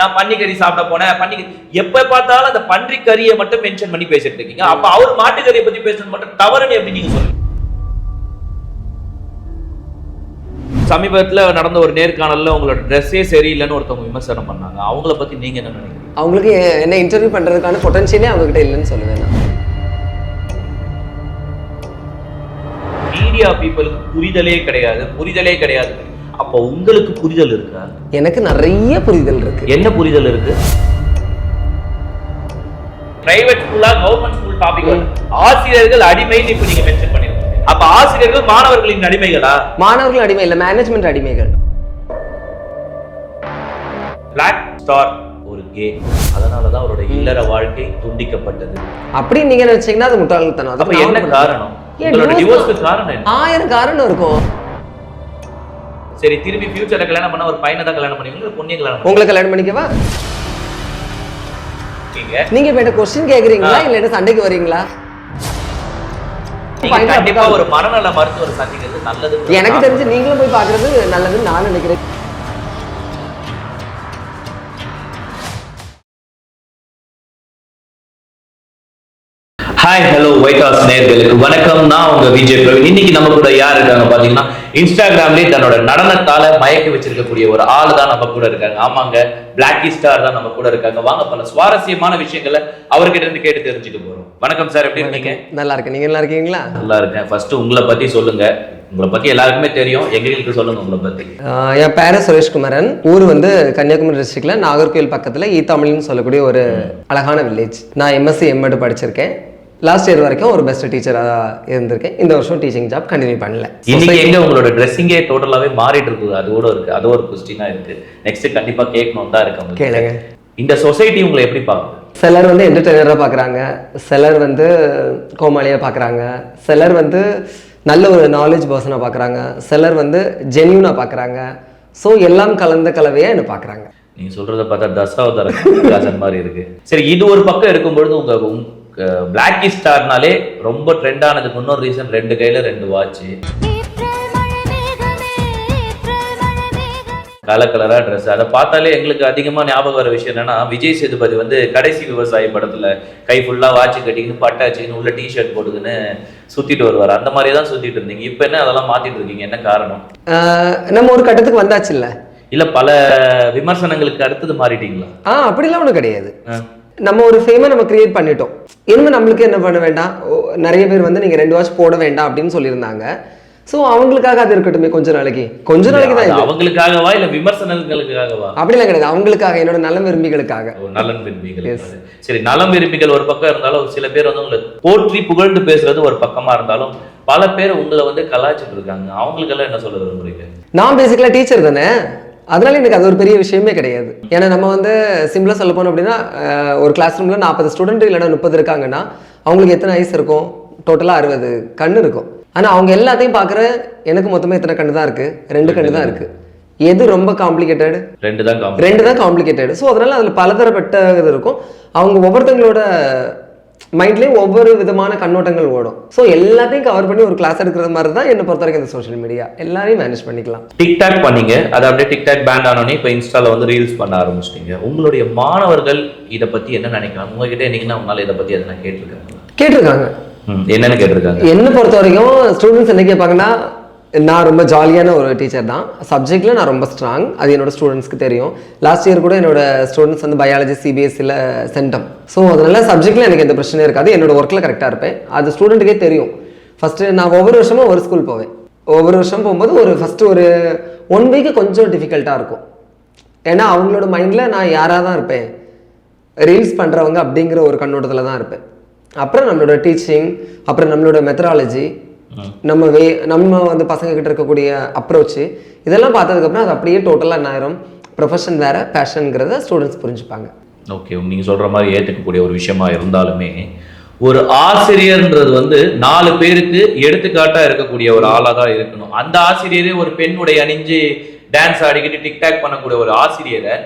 நான் பன்னிக்கறி சாப்பிட போனேன். பன்னிக்கறி எப்ப பார்த்தாலும் அந்த பன்றி கறியை மட்டும் மென்ஷன் பண்ணி பேசிட்டு இருக்கீங்க. அப்ப அவர் மாட்டுக்கறியை பத்தி பேசுறது மட்டும் தவறுன்னு எப்படி நீங்க சொல்லுங்க சமீபத்துல நடந்த ஒரு நேர்காணல்ல உங்களோட ட்ரெஸ்ஸே சரியில்லைன்னு ஒருத்தவங்க விமர்சனம் பண்ணாங்க. அவங்கள பத்தி நீங்க என்ன நினைக்கிறீங்க? அவங்களுக்கு என்ன இன்டர்வியூ பண்றதுக்கான பொட்டன்ஷியலே அவங்க கிட்ட இல்லைன்னு சொல்லுவேன் நான் மீடியா பீப்புளுக்கு புரிதலே கிடையாது. புரிதலே கிடையாது. அப்ப உங்களுக்கு புரிதல் இருக்கா? எனக்கு நிறைய புரிதல் இருக்கு. என்ன புரிதல் இருக்கு? பிரைவேட் ஸ்கூலா கவர்மெண்ட் ஸ்கூல் டாபிக் ஆசிரியர்கள் அடிமைன்னு இப்ப நீங்க மென்ஷன் பண்ணிருக்கீங்க. அப்ப ஆசிரியர்கள் மாணவர்களின் அடிமைகளா? மாணவர்கள் அடிமை இல்லை மேனேஜ்மெண்ட் அடிமைகள். பிளாக் ஸ்டார் ஒரு கே அதனாலதான் அவரோட இல்லற வாழ்க்கை துண்டிக்கப்பட்டது. அப்படி நீங்க நினைச்சீங்கன்னா அது முட்டாள்தனம். அப்ப என்ன காரணம்? ஆயிரம் காரணம் இருக்கும். சரி திரும்பி ஃபியூச்சர்ல கல்யாணம் பண்ண ஒரு பையனை தான் கல்யாணம் பண்ணுவீங்க பொண்ணிய கல்யாணம் உங்களை கல்யாணம் பண்ணிக்கவா? நீங்க? இப்ப கொஸ்டின் கேக்குறீங்களா? இல்ல என்ன சண்டைக்கு வரீங்களா கண்டிப்பா ஒரு மனநல மருத்துவர் சந்திக்கிறது நல்லது. எனக்கு தெரிஞ்சு நீங்களும் போய் பாக்குறது நல்லதுன்னு நான் நினைக்கிறேன். ஹாய் ஹலோ ஒயிட் ஹவுஸ் நேர்களுக்கு வணக்கம். நான் உங்க விஜய் பிரவீன். இன்னைக்கு நம்ம கூட யார் இருக்காங்க பாத்தீங்கன்னா இன்ஸ்டாகிராம்லயே தன்னோட நடனத்தால மயக்க வச்சிருக்கக்கூடிய ஒரு ஆள் தான் நம்ம கூட இருக்காங்க. ஆமாங்க பிளாக்கி ஸ்டார் தான் நம்ம கூட இருக்காங்க. வாங்க பல சுவாரஸ்யமான விஷயங்களை அவர்கிட்ட இருந்து கேட்டு தெரிஞ்சுக்க போறோம். வணக்கம் சார் எப்படி இருக்கீங்க? நல்லா இருக்கு நீங்க நல்லா இருக்கீங்களா? நல்லா இருக்கேன். ஃபர்ஸ்ட் உங்களை பத்தி சொல்லுங்க. உங்களை பத்தி எல்லாருக்குமே தெரியும். எங்களுக்கு சொல்லுங்க உங்களை பத்தி. என் பேர சுரேஷ்குமரன். ஊர் வந்து கன்னியாகுமரி டிஸ்ட்ரிக்ட்ல நாகர்கோவில் பக்கத்துல ஈத்தாமலின்னு சொல்லக்கூடிய ஒரு அழகான வில்லேஜ் நான் எம்எஸ்சி எம்எட் படிச்சிருக்கேன். லாஸ்ட் இயர் வரைக்கும் ஒரு பெஸ்ட் டீச்சராக இருந்திருக்கேன். இந்த வருஷம் டீச்சிங் ஜாப் கண்டினியூ பண்ணல. இன்னைக்கு எங்க உங்களோட ட்ரெஸ்ஸிங்கே டோட்டலாவே மாறிட்டு இருக்குது? அது கூட இருக்கு. அது ஒரு கொஸ்டினா இருக்கு. நெக்ஸ்ட் கண்டிப்பா கேட்கணும் தான் இருக்கு. கேளுங்க. இந்த சொசைட்டி உங்களை எப்படி பாக்குது சிலர் வந்து என்டர்டெய்னராக பார்க்குறாங்க. சிலர் வந்து கோமாளியாக பார்க்குறாங்க. சிலர் வந்து நல்ல ஒரு நாலேஜ் பர்சனாக பார்க்குறாங்க. சிலர் வந்து ஜென்யூனாக பார்க்குறாங்க. ஸோ எல்லாம் கலந்த கலவையாக என்ன பார்க்குறாங்க? நீங்க சொல்றத பார்த்தா தசாவதார ராஜன் மாதிரி இருக்கு. சரி இது ஒரு பக்கம் இருக்கும்பொழுது உங்க பிளாக்கி ஸ்டார்னாலே ரொம்ப ட்ரெண்ட் ஆனதுக்கு இன்னொரு ரீசன் ரெண்டு கையில ரெண்டு வாட்ச் ஏப்ரல் மழை மேகமே ஏப்ரல் மழை மேகமே கலர் கலரா ட்ரெஸ் அதை பார்த்தாலே எங்களுக்கு அதிகமா ஞாபகம் வர விஷயம் என்னன்னா விஜய் சேதுபதி வந்து கடைசி விவசாயி படத்துல கை ஃபுல்லா வாட்ச் கட்டிக்கின்னு பட்டை வச்சுக்கின்னு உள்ள டிஷர்ட் போட்டுக்கின்னு சுத்திட்டு வருவார். அந்த மாதிரி தான் சுத்திட்டு இருந்தீங்க. இப்போ என்ன அதெல்லாம் மாத்திட்டு இருக்கீங்க? என்ன காரணம்? நம்ம ஒரு கட்டத்துக்கு வந்தாச்சு இல்லை இல்ல பல விமர்சனங்களுக்கு அடுத்தது மாறிட்டீங்களா? ஆ அப்படிலாம் ஒன்றும் கிடையாது. நம்ம ஒரு ஃபேமை நம்ம கிரியேட் பண்ணிட்டோம். இனிமே நம்மளுக்கு என்ன பண்ண வேண்டாம்? நிறைய பேர் வந்து நீங்கள் ரெண்டு வாட்ச் போட வேண்டாம் அப்படின்னு சொல்லியிருந்தாங்க. ஸோ அவங்களுக்காக அது இருக்கட்டுமே கொஞ்ச நாளைக்கு. கொஞ்ச நாளைக்கு தான் அவங்களுக்காகவா இல்ல விமர்சனங்களுக்காகவா? அப்படிலாம் கிடையாது. அவங்களுக்காக என்னோட நல்ல விரும்பிகளுக்காக. நலன் விரும்பிகள். சரி நலம் விரும்பிகள் ஒரு பக்கம் இருந்தாலும் சில பேர் வந்து உங்களை போற்றி புகழ்ந்து பேசுறது ஒரு பக்கமா இருந்தாலும் பல பேர் உங்களை வந்து கலாய்ச்சிட்டு இருக்காங்க. அவங்களுக்கெல்லாம் என்ன சொல்ல விரும்புறீங்க? நான் பேசிக்கலாக டீச்சர் தானே. அதனால எனக்கு அது ஒரு பெரிய விஷயமே கிடையாது. ஏன்னா நம்ம வந்து சிம்பிளாக சொல்ல போனோம் அப்படின்னா ஒரு கிளாஸ் ரூமில் நாற்பது ஸ்டூடெண்ட் இல்லைன்னா முப்பது இருக்காங்கன்னா அவங்களுக்கு எத்தனை ஐஸ் இருக்கும்? டோட்டலாக அறுபது கண்ணு இருக்கும். ஆனால் அவங்க எல்லாத்தையும் பார்க்குற எனக்கு மொத்தமாக எத்தனை கண்ணு தான் இருக்குது ரெண்டு கண்ணு தான் இருக்குது எது ரொம்ப காம்ப்ளிகேட்டட் ரெண்டு தான் ரெண்டு தான் காம்ப்ளிகேட்டட் ஸோ அதனால அதில் பலதரப்பட்ட இது இருக்கும். அவங்க ஒவ்வொருத்தங்களோட மைண்ட்லேயும் ஒவ்வொரு விதமான கண்ணோட்டங்கள் ஓடும். ஸோ எல்லாத்தையும் கவர் பண்ணி ஒரு கிளாஸ் எடுக்கிற மாதிரி தான் என்னை பொறுத்த வரைக்கும் இந்த சோஷியல் மீடியா எல்லாரையும் மேனேஜ் பண்ணிக்கலாம். டிக்டாக் பண்ணீங்க. அது அப்படியே டிக்டாக் பேண்ட் ஆனோடனே இப்போ இன்ஸ்டால வந்து ரீல்ஸ் பண்ண ஆரம்பிச்சிட்டீங்க. உங்களுடைய மாணவர்கள் இதை பத்தி என்ன நினைக்கிறாங்க? உங்ககிட்ட என்னைக்குன்னா உங்களால இதை பத்தி எதனா கேட்டிருக்காங்க. கேட்டிருக்காங்க என்னன்னு கேட்டிருக்காங்க? என்னை பொறுத்த வரைக்கும் ஸ்டூடெண்ட்ஸ் என்ன கேட்பாங்கன்னா நான் ரொம்ப ஜாலியான ஒரு டீச்சர் தான். சப்ஜெக்டில் நான் ரொம்ப ஸ்ட்ராங் அது என்னோடய ஸ்டூடெண்ட்ஸ்க்கு தெரியும். லாஸ்ட் இயர் கூட என்னோடய ஸ்டூடெண்ட்ஸ் வந்து பயாலஜி சிபிஎஸ்சியில் சென்டம் ஸோ அதனால் சப்ஜெக்டில் எனக்கு எந்த பிரச்சனையும் இருக்காது. என்னோடய ஒர்க்கில் கரெக்டாக இருப்பேன். அது ஸ்டூடெண்ட்டுக்கே தெரியும். ஃபஸ்ட்டு நான் ஒவ்வொரு வருஷமும் ஒரு ஸ்கூல் போவேன். ஒவ்வொரு வருஷம் போகும்போது ஒரு ஃபஸ்ட்டு ஒரு ஒன் வீக்கு கொஞ்சம் டிஃபிகல்ட்டாக இருக்கும். ஏன்னா அவங்களோட மைண்டில் நான் யாராக தான் இருப்பேன். ரீல்ஸ் பண்ணுறவங்க அப்படிங்கிற ஒரு கண்ணோட்டத்தில் தான் இருப்பேன். அப்புறம் நம்மளோட டீச்சிங் அப்புறம் நம்மளோட மெத்தடாலஜி நம்ம வே நம்ம வந்து பசங்க கிட்ட இருக்கக்கூடிய அப்ரோச்சு இதெல்லாம் பார்த்ததுக்கப்புறம் அது அப்படியே டோட்டலாக என்ன ப்ரொஃபஷன் வேற பேஷனுங்கிறத ஸ்டூடெண்ட்ஸ் புரிஞ்சுப்பாங்க. ஓகே நீங்க சொல்ற மாதிரி ஏத்துக்கக்கூடிய ஒரு விஷயமா இருந்தாலுமே ஒரு ஆசிரியர்ன்றது வந்து நாலு பேருக்கு எடுத்துக்காட்டா இருக்கக்கூடிய ஒரு ஆளாக தான் இருக்கணும். அந்த ஆசிரியரே ஒரு பெண்ணுடைய அணிஞ்சு டான்ஸ் ஆடிக்கிட்டு டிக்டாக் பண்ணக்கூடிய ஒரு ஆசிரியரை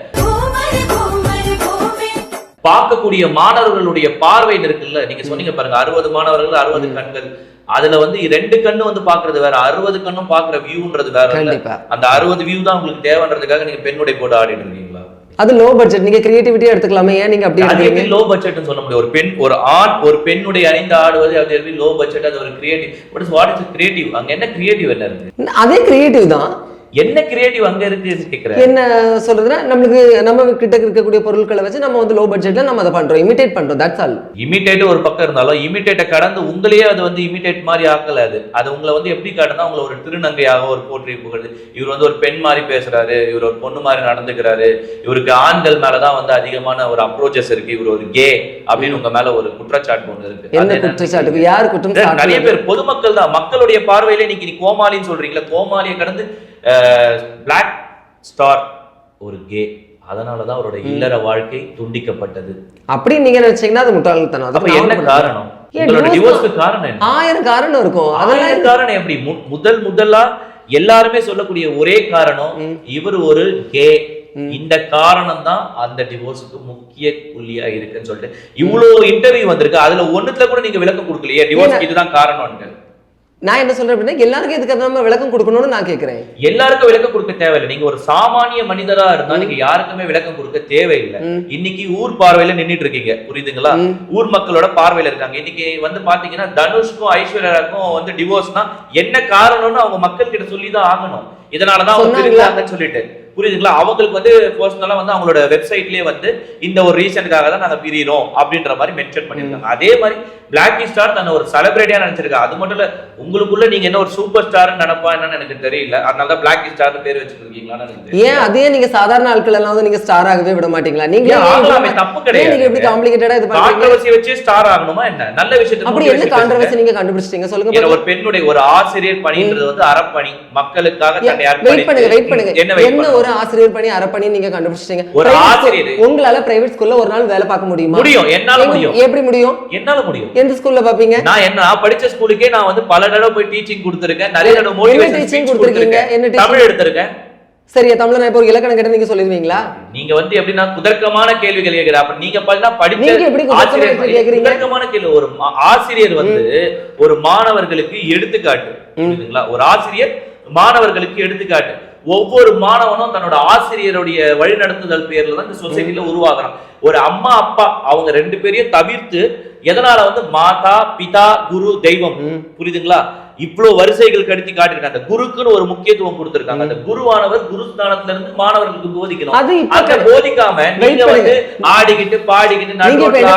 பார்க்கக்கூடிய மாணவர்களுடைய பார்வை இருக்குல்ல நீங்க சொன்னீங்க பாருங்க அறுபது மாணவர்கள் அறுபது கண்கள். அதுல வந்து ரெண்டு கண்ணு வந்து பாக்குறது வேற அறுபது கண்ணும் பாக்குற வியூன்றது வேற அந்த அறுபது வியூ தான் உங்களுக்கு தேவைன்றதுக்காக நீங்க பெண்ணுடை போட்டு ஆடிட்டு இருக்கீங்களா? அது லோ பட்ஜெட் நீங்க கிரியேட்டிவிட்டியா எடுத்துக்கலாமே. ஏன் நீங்க அப்படி அது எப்படி லோ பட்ஜெட்னு சொல்ல முடியும். ஒரு பெண் ஒரு ஆண் ஒரு பெண்ணுடைய அணிந்து ஆடுவது அது எப்படி லோ பட்ஜெட் அது ஒரு creative is what is creative அங்க என்ன கிரியேட்டிவ் என்ன இருக்கு? அதே கிரியேட்டிவ் தான். என்ன கிரியேட்டிவ் அங்க இருக்கு என்ன சொல்றதுன்னா நம்மளுக்கு நம்ம கிட்ட இருக்கக்கூடிய பொருட்களை வச்சு நம்ம வந்து லோ பட்ஜெட்ல நம்ம அதை பண்றோம் இமிடேட் பண்றோம் தட்ஸ் ஆல் இமிட்டேட் ஒரு பக்கம் இருந்தாலும் இமிட்டேட்டை கடந்து உங்களையே அது வந்து இமிட்டேட் மாதிரி ஆக்கல அது. அது உங்களை வந்து எப்படி காட்டுனா உங்களை ஒரு திருநங்கையாக ஒரு போற்றி புகழுது. இவர் வந்து ஒரு பெண் மாதிரி பேசுறாரு இவர் ஒரு பொண்ணு மாதிரி நடந்துக்கிறாரு இவருக்கு ஆண்கள் மேலதான் வந்து அதிகமான ஒரு அப்ரோச்சஸ் இருக்கு இவர் ஒரு கே அப்படின்னு உங்க மேல ஒரு குற்றச்சாட்டு ஒண்ணு இருக்கு. என்ன என்னன்னு குற்றச்சாட்டுக்கு யார் குற்றம் நிறைய? பேர் பொதுமக்கள் தான் மக்களுடைய பார்வையில இன்னைக்கு கோமாளின்னு சொல்றீங்களா கோமாளியை கடந்து பிளாக் ஸ்டார் ஒரு கே அதனாலதான் அவரோட இல்லற வாழ்க்கை துண்டிக்கப்பட்டது. அப்படி நீங்க நினைச்சீங்கன்னா அது முட்டாள்தனம். அப்ப என்ன காரணம்? காரணம் ஆயிரம் காரணம் இருக்கும். காரணம் எப்படி? முதல் முதலா எல்லாருமே சொல்லக்கூடிய ஒரே காரணம் இவர் ஒரு கே இந்த காரணம் தான் அந்த டிவோர்ஸுக்கு முக்கிய புள்ளியா இருக்குன்னு சொல்லிட்டு இவ்வளவு இன்டர்வியூ வந்திருக்கு. அதுல ஒண்ணுத்துல கூட நீங்க விளக்கம் கொடுக்கலையே. டிவோர்ஸ்க்கு இதுதான் காரணம்னு நான் என்ன சொல்றேன் அப்படின்னா எல்லாருக்கும் இதுக்கு நம்ம விளக்கம் கொடுக்கணும்னு நான் கேட்கிறேன் எல்லாருக்கும் விளக்கம் கொடுக்க தேவையில்லை. நீங்க ஒரு சாமானிய மனிதரா இருந்தா நீங்க யாருக்குமே விளக்கம் கொடுக்க தேவையில்லை. இன்னைக்கு ஊர் பார்வையில நின்னுட்டு இருக்கீங்க. புரியுதுங்களா. ஊர் மக்களோட பார்வையில இருக்காங்க. இன்னைக்கு வந்து பாத்தீங்கன்னா தனுஷ்க்கும் ஐஸ்வர்யாக்கும் வந்து டிவோர்ஸ்னா என்ன காரணம்னு அவங்க மக்கள் கிட்ட சொல்லி தான் ஆகணும். இதனாலதான் அவங்க சொல்லிட்டு. புரியுதுங்களா? அவங்களுக்கு வந்து பர்சனலா வந்து அவங்களோட வெப்சைட்லயே வந்து இந்த ஒரு ரீசனுக்காக தான் நாங்க பிரியறோம் அப்படின்ற மாதிரி மென்ஷன் பண்ணிருக்காங்க அதே மாதிரி பிளாக் ஸ்டார் தன்னை ஒரு செலிபிரிட்டியா நினைச்சிருக்காங்க அது மட்டும் இல்ல உங்களுக்குள்ள நீங்க என்ன ஒரு சூப்பர் ஸ்டார் நினைப்பா என்னன்னு எனக்கு தெரியல. அதனால தான் பிளாக் ஸ்டார் பேர் வச்சிருக்கீங்களான்னு. ஏன்? அதே நீங்க சாதாரண ஆட்கள் எல்லாம் வந்து நீங்க ஸ்டார் ஆகவே விட மாட்டீங்களா? நீங்க ஆகலாமே, தப்பு கிடையாது. நீங்க எப்படி காம்ப்ளிகேட்டடா இது கான்ட்ரவர்சி வச்சு ஸ்டார் ஆகணுமா என்ன? நல்ல விஷயத்துக்கு அப்படி என்ன கான்ட்ரவர்சி. நீங்க கண்டுபிடிச்சிட்டீங்க? சொல்லுங்க. ஒரு பெண்ணுடைய ஒரு ஆசிரியர் பணின்றது வந்து அறப்பணி மக்களுக்காக தன்னை வெயிட் பண்ணுங்க வெயிட் பண்ணுங்க. என்ன ஒரு ஆசிரியர் பணி அறப்பணி நீங்க கண்டுபிடிச்சிட்டீங்க? ஒரு ஆசிரியர். உங்களால பிரைவேட் ஸ்கூல்ல ஒரு நாள் வேலை பார்க்க முடியுமா? முடியும். என்னால முடியும். எப்படி முடியும்? என்னால முடியும்? எந்த ஸ்கூல்ல பாப்பீங்க? நான் என்ன நான் படிச்ச ஸ்கூலுக்கே நான் வந்து பல தடவை போய் டீச்சிங் கொடுத்திருக்கேன். நிறைய தடவை மோட்டிவேஷன் ஸ்பீச் கொடுத்திருக்கீங்க? என்ன? தமிழ் எடுத்திருக்கேன். சரியா தமிழ்ல நான் இப்போ ஒரு இலக்கணம் கேட்ட நீங்க சொல்லிடுவீங்களா? நீங்க வந்து எப்படின்னா குதர்க்கமான கேள்விகள் கேக்குற அப்ப நீங்க பாத்தீங்கன்னா படிச்ச நீங்க எப்படி குதர்க்கமான ஆசிரியர் கேள்வி ஒரு ஆசிரியர் வந்து ஒரு மாணவர்களுக்கு எடுத்துக்காட்டு. புரியுதுங்களா? ஒரு ஆசிரியர் மாணவர்களுக்கு எடுத்துக்காட்டு. ஒவ்வொரு மாணவனும் தன்னோட ஆசிரியருடைய வழிநடத்துதல் பேர்ல தான் இந்த சொசைட்டில உருவாகுறான். ஒரு அம்மா அப்பா அவங்க ரெண்டு பேரையும் தவிர்த்து எதனால வந்து மாதா பிதா குரு தெய்வம்? புரியுதுங்களா? இவ்வளவு வரிசைகள் கடுத்தி காட்டிருக்காங்க குருக்குன்னு ஒரு முக்கியத்துவம் கொடுத்திருக்காங்க. அந்த குருவானவர் குருஸ்தானத்துல இருந்து மாணவர்களுக்கு போதிக்கணும். அது. போதிக்காம நீங்க வந்து ஆடிக்கிட்டு பாடிக்கிட்டு என்ன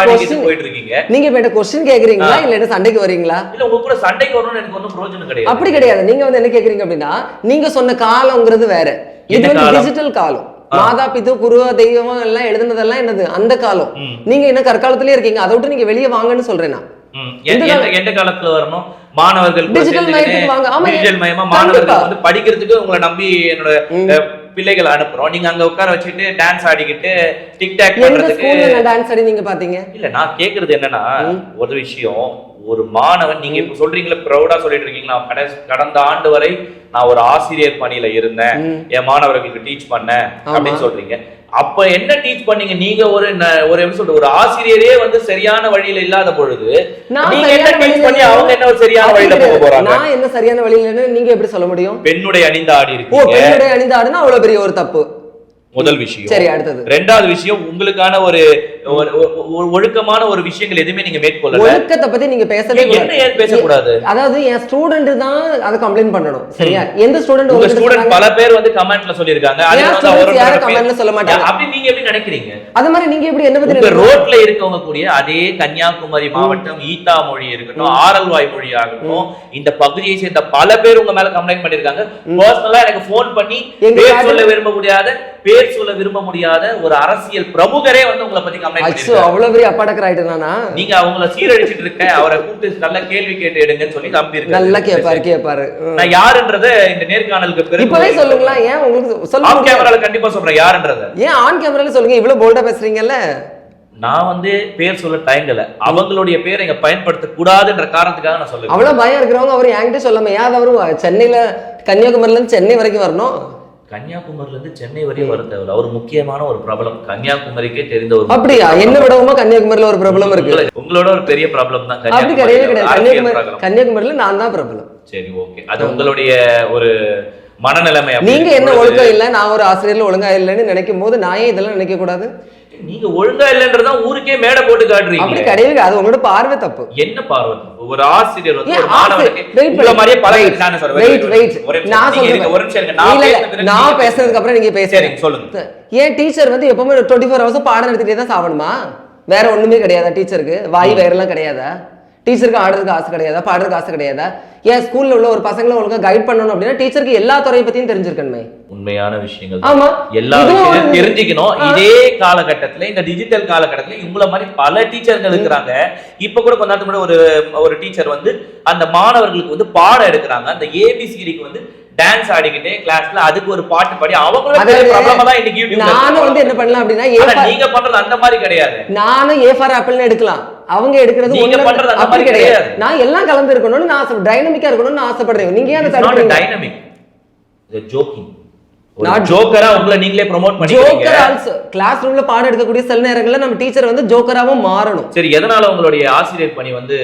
ஆடிக்கிட்டு போயிட்டு இருக்கீங்க நீங்க இப்ப கொஸ்டின் கேக்குறீங்களா? இல்ல என்ன சண்டைக்கு வரீங்களா இல்ல உங்க கூட சண்டைக்கு வரணும்னு எனக்கு ஒன்றும் பிரயோஜனம் கிடையாது. அப்படி கிடையாது. நீங்க வந்து என்ன கேக்குறீங்க அப்படின்னா நீங்க சொன்ன காலம்ங்கிறது வேற. இது வந்து? டிஜிட்டல் காலம். மாதா பிது குரு தெய்வம் எல்லாம் எழுதுனதெல்லாம் என்னது? அந்த காலம். நீங்க என்ன கற்காலத்திலே இருக்கீங்க? அதை விட்டு நீங்க வெளியே வாங்கன்னு சொல்றேன் நான். எந்த- காலத்துல வரணும்? மாணவர்கள் மயமா கண்டிப்பா. மாணவர்கள் வந்து படிக்கிறதுக்கு உங்களை நம்பி என்னோட பிள்ளைகளை அனுப்புறோம். நீங்க அங்க உட்கார வச்சுட்டு டான்ஸ் ஆடிக்கிட்டு டிக்டாக் பண்றதுக்கு டான்ஸ் ஆடி நீங்க பாத்தீங்க? இல்ல நான் கேக்குறது என்னன்னா ஒரு விஷயம். ஒரு மாணவன் நீங்க இப்ப சொல்றீங்களா ப்ரௌடா சொல்லிட்டு இருக்கீங்க நான் கடைசி- கடந்த ஆண்டு வரை நான் ஒரு ஆசிரியர் பணியில இருந்தேன். என் மாணவர்களுக்கு டீச் பண்ணேன் அப்படின்னு சொல்றீங்க. அப்ப என்ன டீச் பண்ணீங்க? நீங்க ஒரு ஒரு எப்படி ஒரு ஆசிரியரே வந்து சரியான வழியில இல்லாத பொழுது நீங்க என்ன டீச் வழியில பண்ணி அவங்க என்ன ஒரு சரியான வழியில போக. போறாங்க? நான் என்ன சரியான வழியிலன்னு நீங்க எப்படி சொல்ல முடியும்? பெண்ணுடைய அணிந்து ஆடி ஓ இருக்கீங்க. பெண்ணுடைய அணிந்து ஆடுனா அவ்வளவு பெரிய ஒரு தப்பு. முதல் விஷயம். சரி அடுத்தது. ரெண்டாவது விஷயம் உங்களுக்கான ஒரு ஒரு- ஒழுக்கமான ஒரு விஷயங்கள் எதுவுமே நீங்க மேற்கொள்ளல. ஒழுக்கத்தை பத்தி நீங்க பேசவே பேசக்கூடாது? அதாவது என் ஸ்டூடெண்ட் தான் அதை கம்ப்ளைண்ட் பண்ணணும். சரியா? எந்த ஸ்டூடெண்ட் உங்க ஸ்டூடெண்ட் பல பேர் வந்து கமெண்ட்ல சொல்லிருக்காங்க யாரும் commentல சொல்ல மாட்டாங்க? அப்படி நீங்க எப்படி நினைக்கிறீங்க? அது மாதிரி நீங்க எப்படி என்ன பத்தி? ரோட்ல இருக்கவங்க கூடிய அதே கன்னியாகுமரி மாவட்டம் ஈத்தா மொழி இருக்கட்டும் ஆரல்வாய் மொழி ஆகட்டும் இந்த பகுதியை சேர்ந்த பல பேர் உங்க மேல கம்ப்ளைண்ட் பண்ணிருக்காங்க பர்சனலா எனக்கு போன் பண்ணி பேர் சொல்ல விரும்ப முடியாத பேர் சொல்ல விரும்ப முடியாத ஒரு அரசியல் பிரமுகரே வந்து உங்களை பத்தி கம்ப்ளைண்ட் அச்சோ அவ்வளவு பெரிய அப்பாடக்கர் ஆயிட்டு நானா? நீங்க அவங்கள சீரழிச்சிட்டு இருக்க அவரை கூப்பிட்டு நல்ல கேள்வி கேட்டு எடுங்கன்னு சொல்லி நம்பி நல்லா கேட்பாரு கேட்பாரு ம். நான் யாருன்றத இந்த நேர்காணலுக்கு இப்பவே சொல்லுங்களா ஏன் உங்களுக்கு சொல்ல முடியாது? கேமரால கண்டிப்பா சொல்றேன் யாருன்றத. ஏன் ஆன் கேமரால சொல்லுங்க இவ்வளவு போல்டா பேசுறீங்கல்ல? நான் வந்து பேர் சொல்ல தயங்கல அவங்களுடைய பேரை இங்க பயன்படுத்த கூடாதுன்ற காரணத்துக்காக நான் சொல்லுவேன். அவ்வளவு பயம் இருக்கிறவங்க அவர் என்கிட்ட சொல்லாம ஏன் அவரு சென்னையில கன்னியாகுமரியில இருந்து சென்னை வரைக்கும் வரணும்? கன்னியாகுமரியில இருந்து சென்னை வரையும் வர தேவையில்ல. அவர் முக்கியமான ஒரு பிரபலம். கன்னியாகுமரிக்கே தெரிந்த ஒரு அப்படியா? என்ன பிரபலம். விடவுமா கன்னியாகுமரியில ஒரு பிரபலம் இருக்கு. உங்களை- உங்களோட ஒரு பெரிய ப்ராப்ளம் தான் அப்படி கிடையவே கிடையாது. பிரபலம். கன்னியாகுமரியில நான் தான் பிரபலம். சரி ஓகே. அது உங்களுடைய ஒரு மனநிலைமை நீங்க என்ன ஒழுக்கம் இல்லை நான் ஒரு ஆசிரியர்ல ஒழுங்கா இல்லைன்னு நினைக்கும் போது நான் ஏன் இதெல்லாம் நினைக்க கூடாது? நீங்க ஒழுங்கா இல்லைன்றதான் ஊருக்கே மேடை போட்டு அப்படி காட்டுறீங்க கிடையவே கிடையாது. அது உங்களோட பார்வை தப்பு என்ன பார்வை ஒரு ஆசிரியர் வந்து ஒரு மாணவனுக்கு பண்ணு. மாதிரியே Wait, நான் சொல்றேன். நான் சொல்றேன். ஒரு நிமிஷம். நான் நான் நீங்க பேசுனதுக்கு அப்புறம் நீங்க பேசுங்க சரி, சொல்லுங்க. ஏன் டீச்சர் வந்து எப்பவுமே டுவெண்ட்டி ஃபோர் ஹவர்ஸ் பாடம் நடத்திட்டே தான் சாப்பிடணுமா வேற ஒண்ணுமே கிடையாதா டீச்சருக்கு வாய் வயிறெல்லாம் கிடையாதா டீச்சருக்கு ஆடுறதுக்கு ஆசை கிடையாதா பாடுறதுக்கு ஆசை கிடையாதா ஏன் ஸ்கூல்ல உள்ள ஒரு பசங்களை ஒழுங்கா கைட் பண்ணணும் அப்படின்னா டீச்சருக்கு எல்லா துறையை பத்தியும் தெரிஞ்சிருக்கணுமே உண்மையான விஷயங்கள் ஆமா. எல்லா இதுவும் விஷயத்தையும் ஒரு- தெரிஞ்சுக்கணும். இதே காலகட்டத்துல இந்த டிஜிட்டல் காலகட்டத்துல இவங்கள மாதிரி பல டீச்சர்கள் இருக்கிறாங்க. இப்ப கூட கொஞ்ச நேரத்துக்கு முன்னாடி ஒரு ஒரு டீச்சர் வந்து அந்த மாணவர்களுக்கு வந்து பாடம் எடுக்கிறாங்க. அந்த ஏபிசிடிக்கு வந்து டான்ஸ் ஆடிக்கிட்டே கிளாஸ்ல அதுக்கு ஒரு பாட்டு பாடி அவங்களும் பிரபலமா தான் இன்னைக்கு நானும் வந்து என்ன பண்ணலாம் அப்படின்னா நீங்க பண்றது அந்த மாதிரி கிடையாது. நானும் ஏ ஃபார் ஆப்பிள்னு எடுக்கலாம். அவங்க எடுக்கிறது நீங்க பண்றது அந்த மாதிரி கிடையாது. நான் எல்லாம் கலந்து இருக்கணும்னு நான் ஆசை டைனமிக்கா இருக்கணும்னு ஆசைப்படுறேன். நீங்க ஏன் டைனமிக் ஜோக்கிங் ஜோக்கரா உங்களை நீங்களே ப்ரோமோட் பண்ணிக்கிறீங்க. ஜோக்கர் ஆல்சோ கிளாஸ் ரூம்ல பாடம் எடுக்கக்கூடிய சில நேரங்கள்ல நம்ம டீச்சர் வந்து ஜோக்கராவும் மாறணும். சரி எதனால உங்களுடைய ஆசிரியர் பணி வந்து